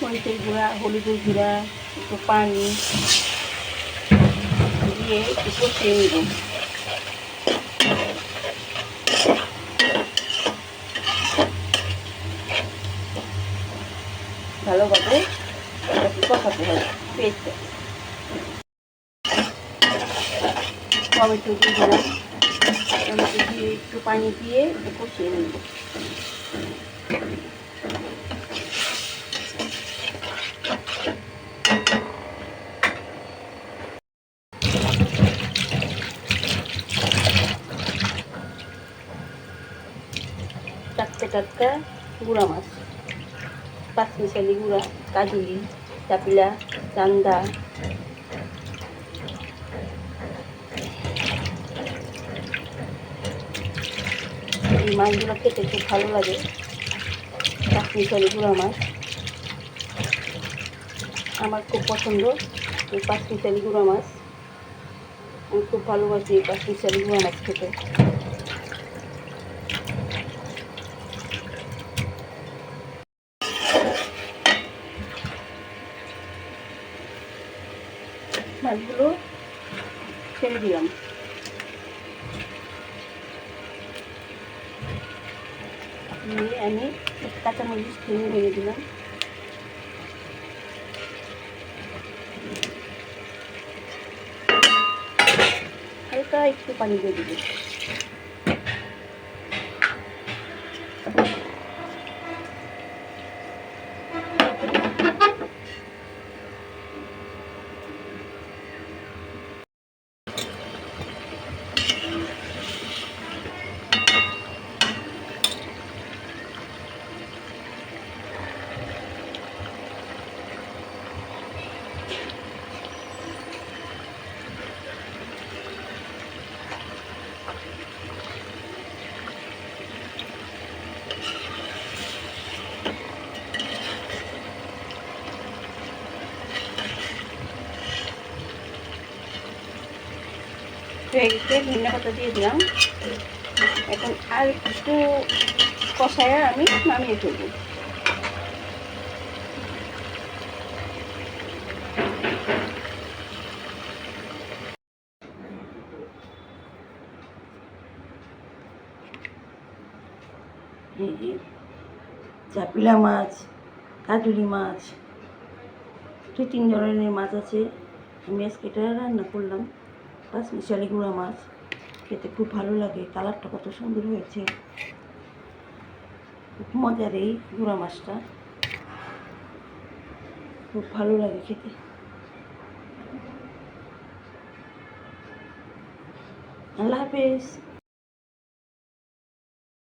মরিচের গুঁড়া, হলুদের গুঁড়া, একটু পানি দিয়ে একটু কষিয়ে নিব। ভালোভাবে কষাতে হবে পেস্টটা টমেটো দিয়ে দিলাম। টমেটো দিয়ে একটু পানি দিয়ে কষিয়ে নেব। টাটকা টাটকা গুঁড়া মাছ, পাঁচমিশালি গুঁড়া কাজুলি চাপিলা চান্দা এই মাছগুলো খেতে খুব ভালো লাগে। পাঁচমিশালি গুঁড়া মাছ। আমার খুব পছন্দ এই পাঁচমিশালি গুঁড়া মাছ। আমি খুব ভালোবাসি এই পাঁচমিশালি গুঁড়া মাছ খেতে। মাছগুলো ছেড়ে দিলাম। দিয়ে আমি কাঁচামরিচ কিনে ভেঙে দিলাম। হালকা একটু পানি দিয়ে দিবি। গেছে ধনিয়া পাতা দিয়ে দিলাম। এখন আর একটু কষায় আমি নামিয়ে ফেলব। এই চাপিলা মাছ, কাজুরি মাছ দু তিন ধরনের মাছ আছে। আমি আজকে এটা রান্না করলাম পাঁচ মিশালি গুঁড়া মাছ। খেতে খুব ভালো লাগে, কালারটা কত সুন্দর হয়েছে। খুব মজার এই গুঁড়া মাছটা। খুব ভালো লাগে খেতে। আল্লাহ হাফেজ।